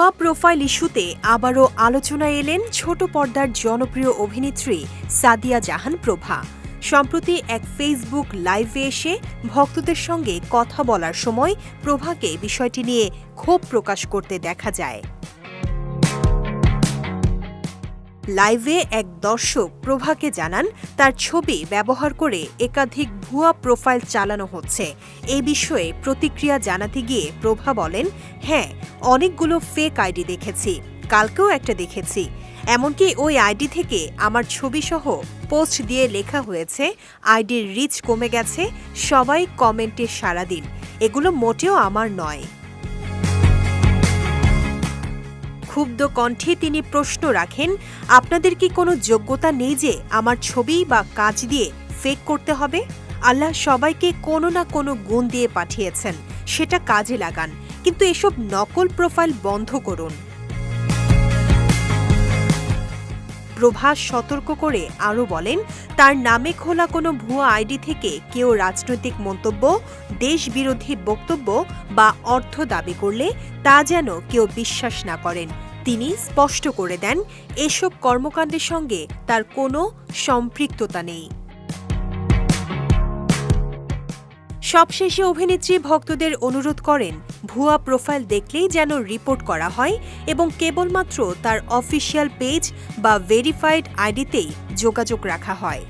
ভুয়া প্রোফাইল ইস্যুতে আবারও আলোচনায় এলেন ছোট পর্দার জনপ্রিয় অভিনেত্রী সাদিয়া জাহান প্রভা। সম্প্রতি এক ফেসবুক লাইভে এসে ভক্তদের সঙ্গে কথা বলার সময় প্রভাকে বিষয়টি নিয়ে ক্ষোভ প্রকাশ করতে দেখা যায়। লাইভে এক দর্শক প্রভাকে জানান, তার ছবি ব্যবহার করে একাধিক ভুয়া প্রোফাইল চালানো হচ্ছে। এই বিষয়ে প্রতিক্রিয়া জানাতে গিয়ে প্রভা বলেন হ্যাঁ অনেকগুলো ফেক আইডি দেখেছি, কালকেও একটা দেখেছি। এমনকি ওই আইডি থেকে আমার ছবি সহ পোস্ট দিয়ে লেখা হয়েছে আইডির রিচ কমে গেছে, সবাই কমেন্টে সাড়া দিন। এগুলো মোটেও আমার নয়। ক্ষুব্ধ কণ্ঠে তিনি প্রশ্ন রাখেন, আপনাদের কি কোনো যোগ্যতা নেই যে আমার ছবি বা কাজ দিয়ে ফেক করতে হবে? আল্লাহ সবাইকে কোনো না কোনো গুণ দিয়ে পাঠিয়েছেন, সেটা কাজে লাগান। কিন্তু এসব নকল প্রোফাইল বন্ধ করুন। প্রভাস সতর্ক করে আরও বলেন, তার নামে খোলা কোনো ভুয়া আইডি থেকে কেউ রাজনৈতিক মন্তব্য, দেশবিরোধী বক্তব্য বা অর্থ দাবি করলে তা যেন কেউ বিশ্বাস না করেন। তিনি স্পষ্ট করে দেন, এসব কর্মকাণ্ডের সঙ্গে তার কোনো সম্পৃক্ততা নেই। সবশেষে অভিনেত্রী ভক্তদের অনুরোধ করেন, ভুয়া প্রোফাইল দেখলেই যেন রিপোর্ট করা হয় এবং কেবলমাত্র তার অফিসিয়াল পেজ বা ভেরিফাইড আইডিতেই যোগাযোগ রাখা হয়।